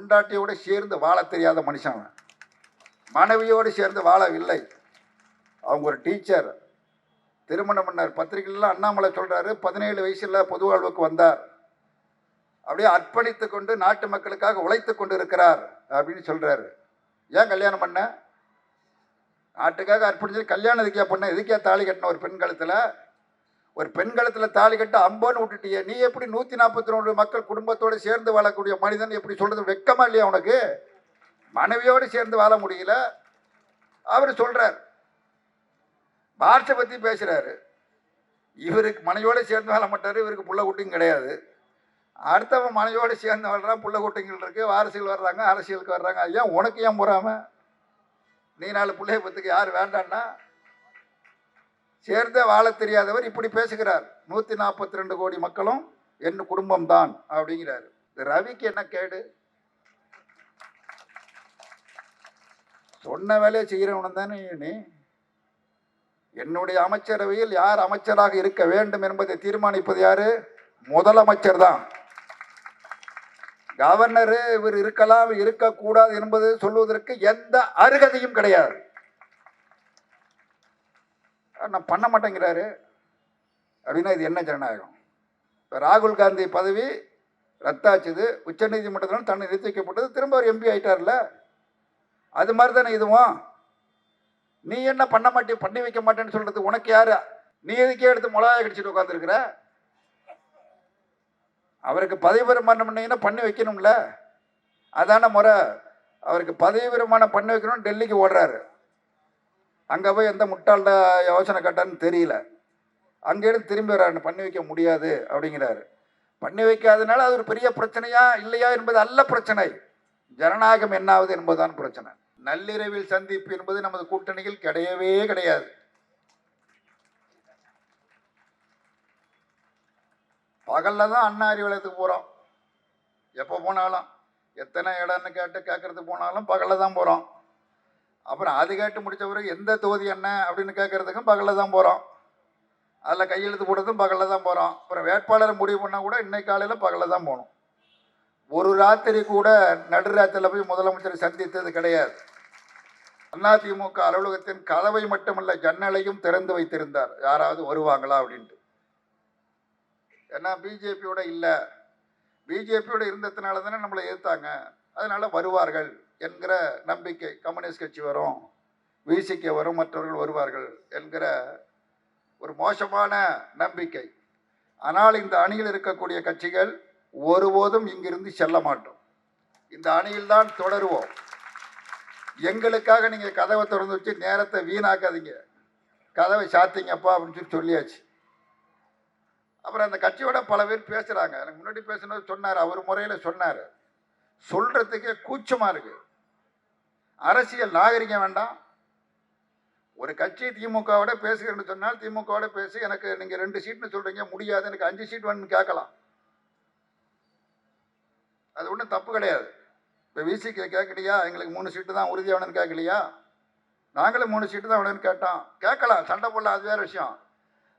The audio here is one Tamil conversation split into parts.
பொண்டாட்டியோடு சேர்ந்து வாழ தெரியாத மனுஷன் மனைவியோடு சேர்ந்து வாழவில்லை. அவங்க ஒரு டீச்சர். திருமணம் பண்ணார் பத்திரிகையில் அண்ணாமலை சொல்கிறாரு பதினேழு வயசில் பொது வாழ்வுக்கு வந்தார். அப்படியே அர்ப்பணித்து கொண்டு நாட்டு மக்களுக்காக உழைத்து கொண்டு இருக்கிறார் அப்படின்னு சொல்கிறாரு ஏன் கல்யாணம் பண்ண? நாட்டுக்காக அர்ப்பணிச்சு கல்யாணம் எதுக்கே பண்ண? எதுக்கே தாலி கட்டின ஒரு பெண் கழுத்துல ஒரு பெண்களத்தில் தாலி கட்ட அம்போன்னு விட்டுட்டியே. நீ எப்படி நூற்றி நாற்பத்தி ரெண்டு மக்கள் குடும்பத்தோடு சேர்ந்து வாழக்கூடிய மனிதன் எப்படி சொல்கிறது வெக்கமா இல்லையா உனக்கு? மனைவியோடு சேர்ந்து வாழ முடியல. அவர் சொல்கிறார் பாஷை பற்றி பேசுகிறாரு இவருக்கு மனைவியோடு சேர்ந்து வாழ மாட்டார் இவருக்கு புள்ள குட்டியும் கிடையாது. அடுத்தவன் மனைவியோடு சேர்ந்து வாழ்கிறான் புள்ள குட்டிங்கள் இருக்குது வாரிசுகள் வர்றாங்க அரசியலுக்கு வர்றாங்க. ஐயா உனக்கு ஏன் முறாமல் நீ நாலு பிள்ளைய பத்துக்கு யார் வேண்டான்னா? சேர்ந்தே வாழ தெரியாதவர் இப்படி பேசுகிறார். நூற்றி நாற்பத்தி ரெண்டு கோடி மக்களும் என் குடும்பம் தான் அப்படிங்கிறாரு. இந்த ரவிக்கு என்ன கேடு? சொன்ன வேலையை செய்கிறவன தானே நீ. என்னுடைய அமைச்சரவையில் யார் அமைச்சராக இருக்க வேண்டும் என்பதை தீர்மானிப்பது யாரு? முதலமைச்சர் தான் கவர்னர் இவர் இருக்கலாம் இருக்கக்கூடாது என்பது சொல்வதற்கு எந்த அருகதையும் கிடையாது. நான் பண்ண மாட்டேங்கிறாரு அப்படின்னா இது என்ன ஜனநாயகம்? இப்போ ராகுல் காந்தி பதவி ரத்தாச்சுது உச்சநீதிமன்றத்தில் தன்னை நிறுத்தி வைக்கப்பட்டது திரும்ப அவர் எம்பி ஆயிட்டார்ல? அது மாதிரி தானே இதுவும்? நீ என்ன பண்ண மாட்டே பண்ணி வைக்க மாட்டேன்னு சொல்றது உனக்கு யாரு? நீ எதுக்கே எடுத்து மிளகாய் கடிச்சிட்டு உட்காந்துருக்குற அவருக்கு பதவி பிரமாணம் பண்ணீங்கன்னா பண்ணி வைக்கணும்ல? அதான முறை. அவருக்கு பதவி பிரமாணம் பண்ணி வைக்கணும் டெல்லிக்கு ஓடுறாரு. அங்கே போய் எந்த முட்டாள்கிட்ட யோசனை கட்டான்னு தெரியல. அங்கேருந்து திரும்பி வர பண்ணி வைக்க முடியாது அப்படிங்கிறாரு. பண்ணி வைக்காதனால அது ஒரு பெரிய பிரச்சனையா இல்லையா என்பது அல்ல பிரச்சனை. ஜனநாயகம் என்னாவது என்பதுதான் பிரச்சனை. நள்ளிரவில் சந்திப்பு என்பது நமது கூட்டணியில் கிடையவே கிடையாது. பகல்ல தான் அண்ணா வளையத்துக்கு போகிறோம் எப்போ போனாலும் எத்தனை இடம்னு கேட்டு கேட்கறதுக்கு போனாலும் பகலில் தான் போகிறோம் அப்புறம் அது கேட்டு முடித்த பிறகு எந்த தொகுதி என்ன? அப்படின்னு கேட்கறதுக்கும் பகலில் தான் போகிறோம் அதில் கையெழுத்து போடுறதும் பகலில் தான் போகிறோம் அப்புறம் வேட்பாளரை முடிவு பண்ணால் கூட இன்னைக்கு காலையில் பகலில் தான் போகணும். ஒரு ராத்திரி கூட நடுராத்திரியில் போய் முதலமைச்சரை சந்தித்தது கிடையாது. அதிமுக அலுவலகத்தின் கதவை மட்டுமல்ல ஜன்னலையும் திறந்து வைத்திருந்தார். யாராவது வருவாங்களா அப்படின்ட்டு. ஏன்னா பிஜேபியோட இல்லை. பிஜேபியோட இருந்ததுனால தானே நம்மளை எதிர்த்தாங்க அதனால் வருவார்கள். என்கிற நம்பிக்கை கம்யூனிஸ்ட் கட்சி வரும் விசிக்க வரும் மற்றவர்கள் வருவார்கள் என்கிற ஒரு மோசமான நம்பிக்கை. ஆனால் இந்த அணியில் இருக்கக்கூடிய கட்சிகள் ஒருபோதும் இங்கிருந்து செல்ல மாட்டோம். இந்த அணியில் தான் தொடருவோம். எங்களுக்காக நீங்கள் கதவை திறந்து வச்சு நேரத்தை வீணாக்காதீங்க. கதவை சாத்திங்கப்பா அப்படின்னு சொல்லி சொல்லியாச்சு. அப்புறம் அந்த கட்சியோட பல பேர் பேசுகிறாங்க எனக்கு முன்னாடி பேசினது சொன்னார் அவர் முறையில் சொன்னார். சொல்கிறதுக்கே கூச்சமாக இருக்குது அரசியல் நாகரிகம் வேண்டாம். ஒரு கட்சி திமுகவோட பேசுகிறேன்னு சொன்னால் திமுகவோட பேசி எனக்கு நீங்கள் ரெண்டு சீட்னு சொல்கிறீங்க முடியாது. எனக்கு அஞ்சு சீட் வேணும்னு கேட்கலாம். அது ஒன்றும் தப்பு கிடையாது. இப்போ விசிக்கு கேட்கலையா? எங்களுக்கு மூணு சீட்டு தான் உறுதி வேணும்னு கேட்கலையா? நாங்களும் மூணு சீட்டு தான் வேணும்னு கேட்டோம். கேட்கலாம். சண்டை போடலாம். அது வேறு விஷயம்.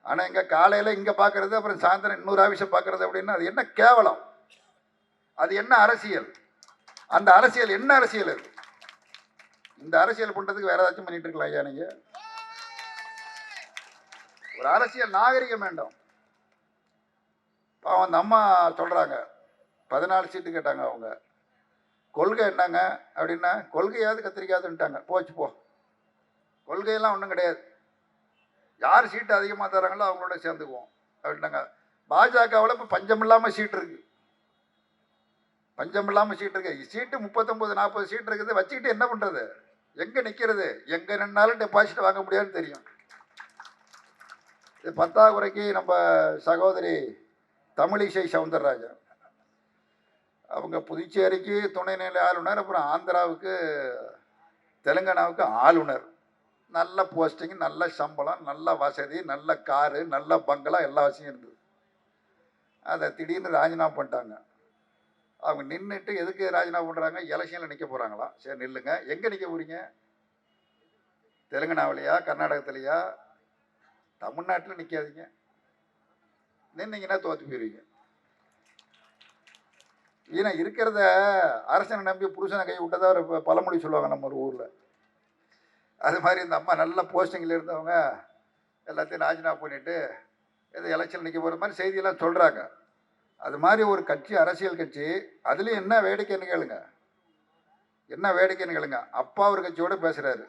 ஆனால் இங்கே காலையில் இங்கே பார்க்குறது அப்புறம் சாயந்தரம் இன்னொரு ஆஃபீஸை பார்க்குறது அப்படின்னா அது என்ன கேவலம்? அது என்ன அரசியல்? அந்த அரசியல் என்ன அரசியல் அது? இந்த அரசியல் பண்ணுறதுக்கு வேற ஏதாச்சும் பண்ணிட்டு இருக்கலாம் ஐயா நீங்கள் ஒரு அரசியல் நாகரிகம் வேண்டும். பாவம் அந்த அம்மா சொல்கிறாங்க பதினாலு சீட்டு கேட்டாங்க அவங்க. கொள்கை என்னங்க அப்படின்னா கொள்கையாவது கத்திரிக்காதுன்ட்டாங்க போச்சு போ. கொள்கையெல்லாம் ஒன்றும் கிடையாது. யார் சீட்டு அதிகமாக தராங்களோ அவங்களோட சேர்ந்துக்குவோம் அப்படின்னாங்க. பாஜகவில் இப்போ பஞ்சம் இல்லாமல் சீட் இருக்கு. பஞ்சம் இல்லாமல் சீட் இருக்கு. சீட்டு முப்பத்தொம்போது நாற்பது சீட் இருக்குது. வச்சுக்கிட்டு என்ன பண்ணுறது எங்கே நிற்கிறது எங்கே நின்னாலும் டெபாசிட் வாங்க முடியாதுன்னு தெரியும். இது பத்தாக்குறைக்கு நம்ம சகோதரி தமிழிசை சவுந்தரராஜன் அவங்க புதுச்சேரிக்கு துணைநிலை ஆளுநர் அப்புறம் ஆந்திராவுக்கு தெலுங்கானாவுக்கு ஆளுநர். நல்ல போஸ்டிங் நல்ல சம்பளம் நல்ல வசதி நல்ல காரு நல்ல பங்களா எல்லா வசதியும் இருந்தது. அதை திடீர்னு ராஜினாமா பண்ணிட்டாங்க. அவங்க நின்றுட்டு எதுக்கு ராஜினாமா பண்ணுறாங்க எலெக்ஷனில் நிற்க போகிறாங்களா சரி நில்லுங்க. எங்கே நிற்க போகிறீங்க தெலுங்கானாவிலையா கர்நாடகத்துலையா? தமிழ்நாட்டில் நிற்காதீங்க நின்னீங்கன்னா தோற்று போயிருவீங்க. ஏன்னா இருக்கிறத அரசனை நம்பி புருஷனை கை விட்டதா ஒரு பழமொழி சொல்லுவாங்க நம்ம ஒரு ஊரில். அது மாதிரி இந்த அம்மா நல்ல போஸ்டிங்கில் இருந்தவங்க எல்லாத்தையும் ராஜினாமா பண்ணிவிட்டு எது எலெக்ஷன் நிற்க போகிற மாதிரி செய்தியெல்லாம் சொல்கிறாங்க அது மாதிரி ஒரு கட்சி அரசியல் கட்சி அதுலேயும் என்ன வேடிக்கைன்னு கேளுங்க. என்ன வேடிக்கைன்னு கேளுங்க. அப்பா ஒரு கட்சியோடு பேசுகிறாரு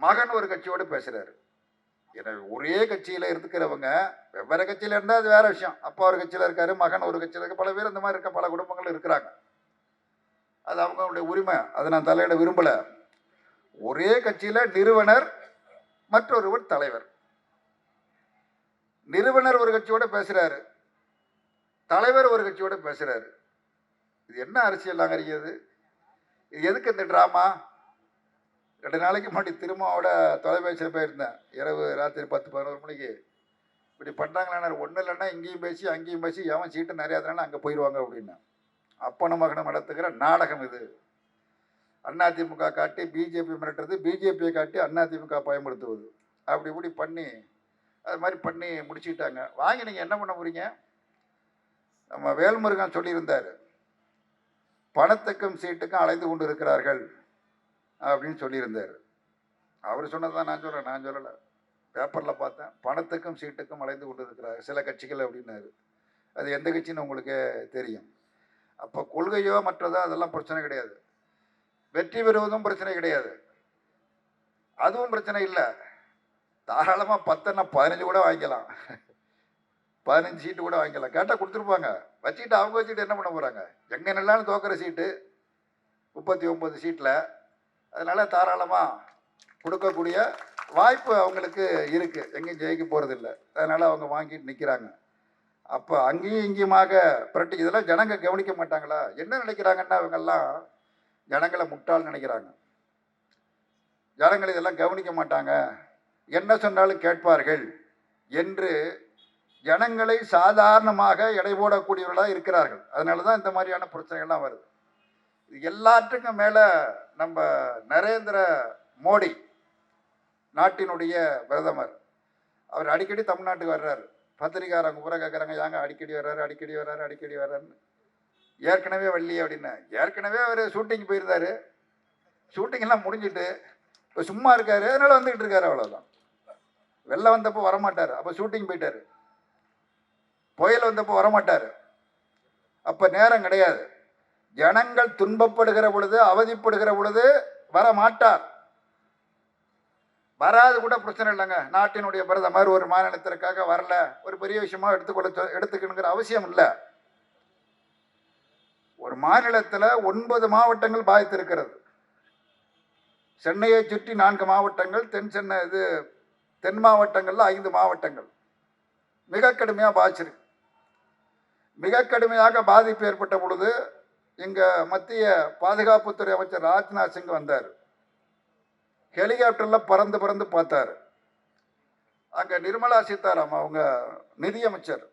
மகன் ஒரு கட்சியோடு பேசுகிறாரு எனவே ஒரே கட்சியில் இருக்கிறவங்க வெவ்வேறு கட்சியில் இருந்தால் அது வேற விஷயம். அப்பா ஒரு கட்சியில் இருக்கார் மகன் ஒரு கட்சியில் இருக்க பல பேர் இந்த மாதிரி இருக்க பல குடும்பங்கள் இருக்கிறாங்க. அது அவங்களுடைய உரிமை. அதை நான் தலையிட விரும்பலை. ஒரே கட்சியில் நிறுவனர் மற்றொருவர் தலைவர். நிறுவனர் ஒரு கட்சியோட பேசுகிறாரு தலைவர் ஒரு கட்சியோட பேசுறாரு. இது என்ன அரசியல் நாகரிகம் இது எதுக்கு இந்த ட்ராமா ரெண்டு நாளைக்கு முன்னாடி திருமாவோட தொலைபேசியில் போயிருந்தேன். இரவு ராத்திரி பத்து பதினோரு மணிக்கு. இப்படி பண்ணுறாங்களா ஒன்றும் இல்லைன்னா இங்கேயும் பேசி அங்கேயும் பேசி எவன் சீட்டு நிறையா தானே அங்கே போயிடுவாங்க அப்படின்னு. அப்பன மகனம் நடத்துகிற நாடகம் இது. அதிமுக காட்டி பிஜேபி மிரட்டுறது பிஜேபியை காட்டி அதிமுக பயன்படுத்துவது அப்படி இப்படி பண்ணி அது மாதிரி பண்ணி முடிச்சுக்கிட்டாங்க. வாங்கி நீங்கள் என்ன பண்ண போகிறீங்க நம்ம வேல்முருகன் சொல்லியிருந்தார் பணத்துக்கும் சீட்டுக்கும் அலைந்து கொண்டு இருக்கிறார்கள் அப்படின்னு சொல்லியிருந்தார். அவர் சொன்னதான் நான் சொல்கிறேன் நான் சொல்லலை. பேப்பரில் பார்த்தேன் பணத்துக்கும் சீட்டுக்கும் அலைந்து கொண்டு இருக்கிறார் சில கட்சிகள் அப்படின்னாரு. அது எந்த கட்சின்னு உங்களுக்கு தெரியும். அப்போ கொள்கையோ மற்றதோ அதெல்லாம் பிரச்சனை கிடையாது. வெற்றி பெறுவதும் பிரச்சனை கிடையாது. அதுவும் பிரச்சனை இல்லை. தாராளமாக பத்தனை பதினஞ்சு கூட வாங்கிக்கலாம். பதினஞ்சு சீட்டு கூட வாங்கிக்கலாம் கேட்டால் கொடுத்துருப்பாங்க. வச்சுக்கிட்டு அவங்க வச்சுக்கிட்டு என்ன பண்ண போகிறாங்க எங்கே நின்னாலும் தோக்கிற சீட்டு முப்பத்தி ஒம்பது சீட்டில் அதனால் தாராளமாக கொடுக்கக்கூடிய வாய்ப்பு அவங்களுக்கு இருக்குது எங்கேயும் ஜெயிக்க போகிறதில்ல அதனால் அவங்க வாங்கிட்டு நிற்கிறாங்க அப்போ அங்கேயும் இங்கேயுமாக புரட்டி இதெல்லாம் ஜனங்க கவனிக்க மாட்டாங்களா? என்ன நினைக்கிறாங்கன்னா இவங்கெல்லாம் ஜனங்களை முட்டாள் நினைக்கிறாங்க. ஜனங்கள் இதெல்லாம் கவனிக்க மாட்டாங்க. என்ன சொன்னாலும் கேட்பார்கள் என்று ஜனங்களை சாதாரணமாக எடை போடக்கூடியவர்களாக இருக்கிறார்கள். அதனால தான் இந்த மாதிரியான பிரச்சனைகள்லாம் வருது. இது எல்லாத்துக்கும் மேலே நம்ம நரேந்திர மோடி நாட்டினுடைய பிரதமர் அவர் அடிக்கடி தமிழ்நாட்டுக்கு வர்றாரு. பத்திரிக்காரங்க பூரா கேட்குறாங்க ஏங்க அடிக்கடி வர்றாரு அடிக்கடி வர்றாரு அடிக்கடி வர்றாருன்னு. ஏற்கனவே வள்ளி அப்படின்னு. ஏற்கனவே அவர் ஷூட்டிங் போயிருந்தாரு. ஷூட்டிங்லாம் முடிஞ்சிட்டு இப்போ சும்மா இருக்காரு அதனால வந்துக்கிட்டு இருக்காரு அவ்வளோதான் வெளில வந்தப்போ வரமாட்டார். அப்போ ஷூட்டிங் போயிட்டார். புயல் வந்தப்போ வரமாட்டார். அப்போ நேரம் கிடையாது. ஜனங்கள் துன்பப்படுகிற பொழுது அவதிப்படுகிற பொழுது வர மாட்டார் வராது கூட பிரச்சனை இல்லைங்க. நாட்டினுடைய பிரதமர் ஒரு மாநிலத்திற்காக வரல. ஒரு பெரிய விஷயமா எடுத்துக்கொள்ள எடுத்துக்கணுங்கிற அவசியம் இல்லை. ஒரு மாநிலத்தில் ஒன்பது மாவட்டங்கள் பாதித்திருக்கிறது. சென்னையை சுற்றி நான்கு மாவட்டங்கள் தென் சென்னை இது தென் மாவட்டங்களில் ஐந்து மாவட்டங்கள். மிக கடுமையாக பாதிச்சிருக்கு. மிக கடுமையாக பாதிப்பு ஏற்பட்ட பொழுது இங்கே மத்திய பாதுகாப்புத்துறை அமைச்சர் ராஜ்நாத் சிங் வந்தார். ஹெலிகாப்டரில் பறந்து பறந்து பார்த்தார். அங்கே நிர்மலா சீதாராம் அவங்க நிதியமைச்சர்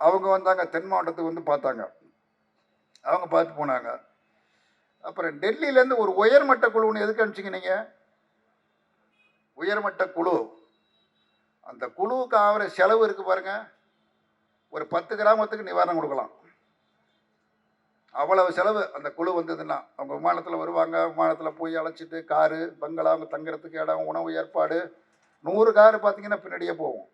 அவங்க வந்தாங்க தென் மாவட்டத்துக்கு வந்து பார்த்தாங்க. அவங்க பார்த்து போனாங்க. அப்புறம் டெல்லியிலேருந்து ஒரு உயர்மட்ட குழு ஒன்று எதுக்கு அனுப்பிச்சிங்க நீங்கள் உயர்மட்ட குழு. அந்த குழுவுக்கு ஆகிற செலவு இருக்குது பாருங்கள் ஒரு பத்து கிராமத்துக்கு நிவாரணம் கொடுக்கலாம். அவ்வளவு செலவு அந்த குழு வந்ததுன்னா அவங்க விமானத்தில் வருவாங்க விமானத்தில் போய் அழைச்சிட்டு காரு பங்களா அவங்க தங்குறதுக்கு இடம் உணவு ஏற்பாடு நூறு காரு பார்த்தீங்கன்னா பின்னாடியே போகும்.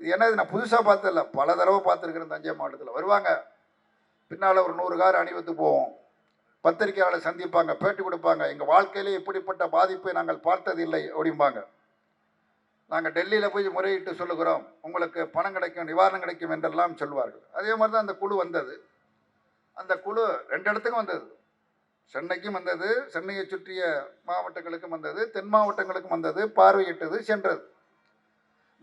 இது என்ன இது நான் புதுசாக பார்த்ததில்ல. பல தடவை பார்த்துருக்குறேன் தஞ்சை மாவட்டத்தில். வருவாங்க. பின்னால் ஒரு நூறு கார் அணிவத்து போவோம் பத்திரிகையாளர் சந்திப்பாங்க பேட்டி கொடுப்பாங்க. எங்கள் வாழ்க்கையிலே இப்படிப்பட்ட பாதிப்பை நாங்கள் பார்த்ததில்லை அப்படிம்பாங்க. நாங்கள் டெல்லியில் போய் முறையிட்டு சொல்லுகிறோம் உங்களுக்கு பணம் கிடைக்கும் நிவாரணம் கிடைக்கும் என்றெல்லாம் சொல்வார்கள். அதே மாதிரி தான் அந்த குழு வந்தது. அந்த குழு ரெண்டு இடத்துக்கும் வந்தது. சென்னைக்கும் வந்தது சென்னையை சுற்றிய மாவட்டங்களுக்கும் வந்தது தென் மாவட்டங்களுக்கும் வந்தது பார்வையிட்டது சென்றது.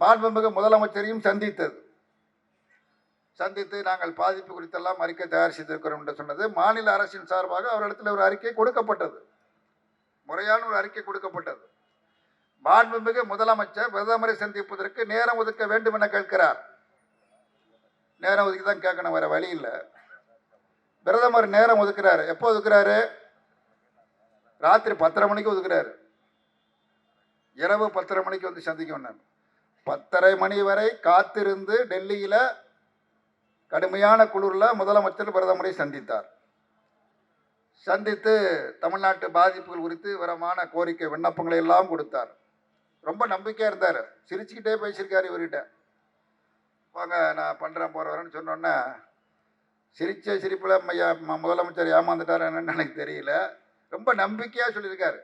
மாண்புமிகு முதலமைச்சரையும் சந்தித்தது. சந்தித்து நாங்கள் பாதிப்பு குறித்தெல்லாம் அறிக்கை தயார் செய்திருக்கிறோம் என்று சொன்னது மாநில அரசின் சார்பாக அவரிடத்தில் ஒரு அறிக்கை கொடுக்கப்பட்டது. முறையான ஒரு அறிக்கை கொடுக்கப்பட்டது. மாண்புமிகு முதலமைச்சர் பிரதமரை சந்திப்பதற்கு நேரம் ஒதுக்க வேண்டும் என கேட்கிறார். நேரம் ஒதுக்கி தான் கேட்கணும் வேற வழி இல்லை. பிரதமர் நேரம் ஒதுக்குறாரு. எப்போ ஒதுக்குறாரு? ராத்திரி பத்தரை மணிக்கு ஒதுக்குறாரு. இரவு பத்தரை மணிக்கு வந்து சந்திக்கணும் நான். பத்தரை மணி வரை காத்திருந்து டெல்லியில் கடுமையான குளிரில் முதலமைச்சர் பிரதமரை சந்தித்தார். சந்தித்து தமிழ்நாட்டு பாதிப்புகள் குறித்து விவரமான கோரிக்கை விண்ணப்பங்களை எல்லாம் கொடுத்தார். ரொம்ப நம்பிக்கையாக இருந்தார். சிரிச்சுக்கிட்டே பேசியிருக்காரு இவர்கிட்ட. வாங்க நான் பண்ணுறேன் போகிறேன்னு சொன்னோன்னே சிரிச்ச சிரிப்பில் ஐயா முதலமைச்சர் ஏமாந்துட்டார் என்னன்னு எனக்கு தெரியல. ரொம்ப நம்பிக்கையாக சொல்லியிருக்காரு.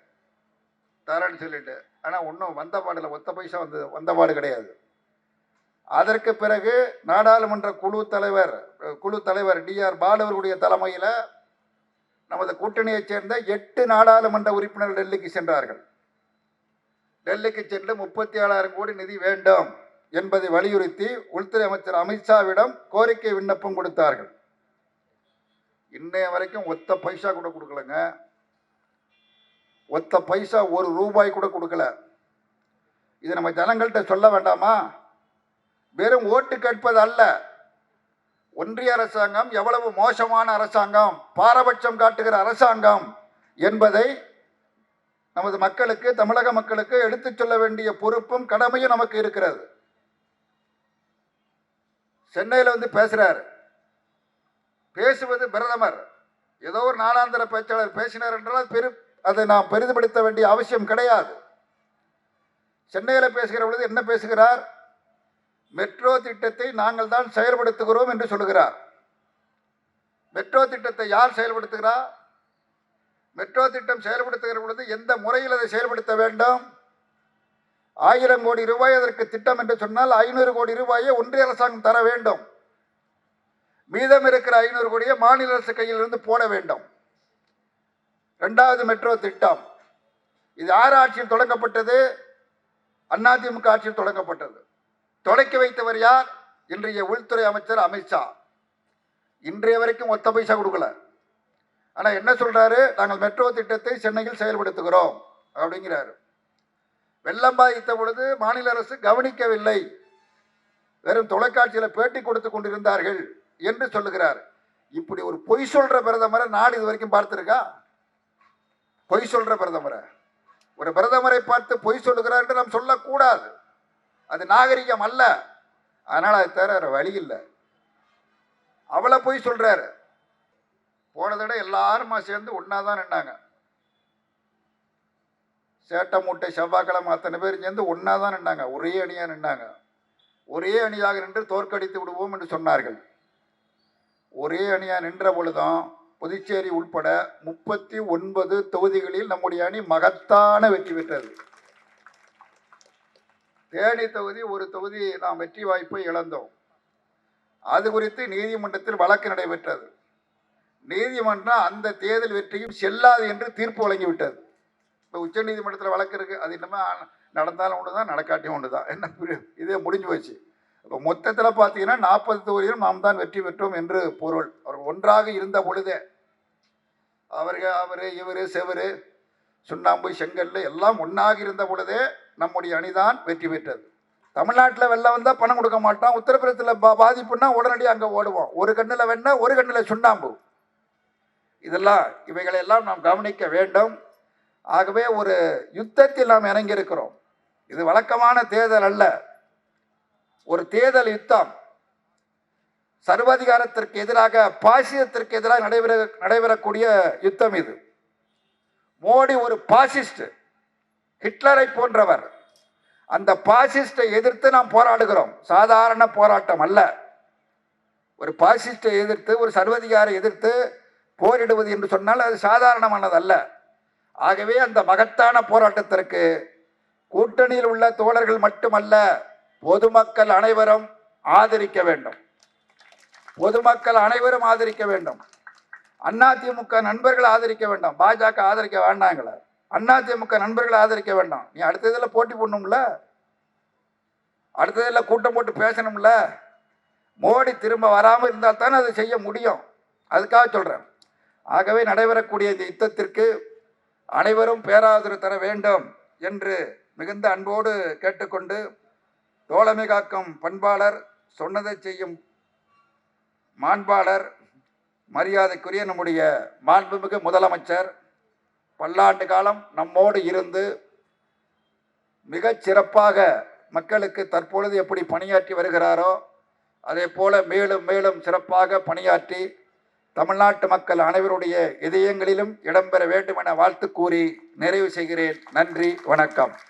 தரேன்னு சொல்லிட்டு. ஆனால் ஒன்றும் வந்த பாடில் ஒத்த பைசா வந்து வந்த பாடு கிடையாது. அதற்கு பிறகு நாடாளுமன்ற குழு தலைவர் குழு தலைவர் டிஆர் பாலவர்களுடைய தலைமையில் நமது கூட்டணியைச் சேர்ந்த எட்டு நாடாளுமன்ற உறுப்பினர்கள் டெல்லிக்கு சென்றார்கள். டெல்லிக்கு சென்று முப்பத்தி ஏழாயிரம் கோடி நிதி வேண்டும் என்பதை வலியுறுத்தி உள்துறை அமைச்சர் அமித்ஷாவிடம் கோரிக்கை விண்ணப்பம் கொடுத்தார்கள். இன்னைய வரைக்கும் ஒத்த பைசா கூட கொடுக்கலங்க. ஒத்த பைசா ஒரு ரூபாய் கூட கொடுக்கல. இது நம்ம ஜனங்கள்கிட்ட சொல்ல வேண்டாமா? வெறும் ஓட்டு கேட்பது அல்ல. ஒன்றிய அரசாங்கம் எவ்வளவு மோசமான அரசாங்கம் பாரபட்சம் காட்டுகிற அரசாங்கம் என்பதை நமது மக்களுக்கு தமிழக மக்களுக்கு எடுத்துச் சொல்ல வேண்டிய பொறுப்பும் கடமையும் நமக்கு இருக்கிறது. சென்னையில் வந்து பேசுகிறார் பேசுவது பிரதமர். ஏதோ ஒரு நாடாந்திர பேச்சாளர் பேசினார் என்றால் பெரு அதை நாம் பெரிதுபடுத்த வேண்டிய அவசியம் கிடையாது. சென்னையில் பேசுகிற பொழுது என்ன பேசுகிறார்? மெட்ரோ திட்டத்தை நாங்கள் தான் செயல்படுத்துகிறோம் என்று சொல்லுகிறார். மெட்ரோ திட்டத்தை யார் செயல்படுத்துகிறார் மெட்ரோ திட்டம் செயல்படுத்துகிற பொழுது எந்த முறையில் அதை செயல்படுத்த வேண்டும்? ஆயிரம் கோடி ரூபாய் அதற்கு திட்டம் என்று சொன்னால் ஐநூறு கோடி ரூபாயை ஒன்றிய அரசாங்கம் தர வேண்டும். மீதம் இருக்கிற ஐநூறு கோடியை மாநில அரசு கையிலிருந்து போட வேண்டும். ரெண்டாவது மெட்ரோ திட்டம். இது யார் ஆட்சியில் தொடங்கப்பட்டது. அதிமுக ஆட்சியில் தொடங்கப்பட்டது. தொடக்கி வைத்தவர் யார்? இன்றைய உள்துறை அமைச்சர் அமித்ஷா. இன்றைய வரைக்கும் ஒத்த பைசா கொடுக்கல. ஆனால் என்ன சொல்கிறாரு நாங்கள் மெட்ரோ திட்டத்தை சென்னையில் செயல்படுத்துகிறோம். அப்படிங்கிறாரு. வெள்ளம் பாதித்த பொழுது மாநில அரசு கவனிக்கவில்லை. வெறும் தொலைக்காட்சியில் பேட்டி கொடுத்து கொண்டிருந்தார்கள் என்று சொல்லுகிறார். இப்படி ஒரு பொய் சொல்கிற பிரதமரை நாடு இது வரைக்கும் பார்த்துருக்கா? பொய் சொல்கிற பிரதமரை. ஒரு பிரதமரை பார்த்து பொய் சொல்லுகிறார் என்று நாம் சொல்லக்கூடாது. அது நாகரிகம் அல்ல. அதனால் அது தவிர வழி இல்லை. அவளை பொய் சொல்கிறாரு போன தடவை எல்லாருமா சேர்ந்து ஒன்றா தான் நின்னாங்க. சேட்டை மூட்டை செவ்வாய்க்கிழமை அத்தனை பேர் சேர்ந்து ஒன்றா தான் நின்னாங்க. ஒரே அணியாக நின்னாங்க. ஒரே அணியாக நின்று தோற்கடித்து விடுவோம் என்று சொன்னார்கள். ஒரே அணியாக நின்ற பொழுதும் புதுச்சேரி உட்பட முப்பத்தி ஒன்பது தொகுதிகளில் நம்முடைய அணி மகத்தான வெற்றி பெற்றது. தேனி தொகுதி ஒரு தொகுதி நாம் வெற்றி வாய்ப்பை இழந்தோம். அது குறித்து நீதிமன்றத்தில் வழக்கு நடைபெற்றது. நீதிமன்றம் அந்த தேர்தல் வெற்றியும் செல்லாது என்று தீர்ப்பு வழங்கிவிட்டது. இப்போ உச்ச நீதிமன்றத்தில் வழக்கு இருக்குது அது இல்லாமல் நடந்தாலும் ஒன்று தான் நடக்காட்டியும் ஒன்று தான் என்ன புரிய- இதே முடிஞ்சு போச்சு. இப்போ மொத்தத்தில் பார்த்தீங்கன்னா நாற்பது தொகுதியிலும் நாம் தான் வெற்றி பெற்றோம் என்று பொருள். அவர் ஒன்றாக இருந்த பொழுதே அவர்கள் அவர் இவர் செவரு சுண்ணாம்பு செங்கல் எல்லாம் ஒன்றாக இருந்த பொழுதே நம்முடைய அணிதான் வெற்றி பெற்றது. தமிழ்நாட்டில் வெள்ளம் வந்தால் பணம் கொடுக்க மாட்டோம் உத்தரப்பிரதேசத்தில் பா பாதிப்புன்னா உடனடியாக அங்கே ஓடுவோம் ஒரு கண்ணில் வெண்ணா ஒரு கண்ணில் சுண்ணாம்பு. இதெல்லாம் இவைகளெல்லாம் நாம் கவனிக்க வேண்டும். ஆகவே ஒரு யுத்தத்தில் நாம் இறங்கியிருக்கிறோம். இது வழக்கமான தேர்தல் அல்ல. ஒரு தேர்தல் யுத்தம். சர்வாதிகாரத்திற்கு எதிராக பாசிசத்திற்கு எதிராக நடைபெற நடைபெறக்கூடிய யுத்தம் இது. மோடி ஒரு பாசிஸ்ட் ஹிட்லரை போன்றவர். அந்த பாசிஸ்டை எதிர்த்து நாம் போராடுகிறோம். சாதாரண போராட்டம் அல்ல. ஒரு பாசிஸ்டை எதிர்த்து ஒரு சர்வதிகாரை எதிர்த்து போரிடுவது என்று சொன்னால் அது சாதாரணமானதல்ல. ஆகவே அந்த மகத்தான போராட்டத்திற்கு கூட்டணியில் உள்ள தோழர்கள் மட்டுமல்ல பொதுமக்கள் அனைவரும் ஆதரிக்க வேண்டும். பொதுமக்கள் அனைவரும் ஆதரிக்க வேண்டும். அதிமுக நண்பர்கள் ஆதரிக்க வேண்டாம். பாஜக ஆதரிக்க வேண்டாங்களே? அதிமுக நண்பர்கள் ஆதரிக்க வேண்டாம். நீ அடுத்த இதில் போட்டி போடணும்ல? அடுத்த இதில் கூட்டம் போட்டு பேசணும்ல? மோடி திரும்ப வராமல் இருந்தால் தானே அதை செய்ய முடியும். அதுக்காக சொல்கிறேன் ஆகவே நடைபெறக்கூடிய இந்த யுத்தத்திற்கு அனைவரும் பேராதரவு தர வேண்டும் என்று மிகுந்த அன்போடு கேட்டுக்கொண்டு தோழமை காக்கும் பண்பாளர் சொன்னதை செய்யும் மாண்பாளர் மரியாதைக்குரிய நம்முடைய மாண்புமிகு முதலமைச்சர் பல்லாண்டு காலம் நம்மோடு இருந்து மிகச் சிறப்பாக மக்களுக்கு தற்பொழுது எப்படி பணியாற்றி வருகிறாரோ அதே போல மேலும் மேலும் சிறப்பாக பணியாற்றி தமிழ்நாட்டு மக்கள் அனைவருடைய இதயங்களிலும் இடம்பெற வேண்டும் என வாழ்த்து கூறி நிறைவு செய்கிறேன். நன்றி வணக்கம்.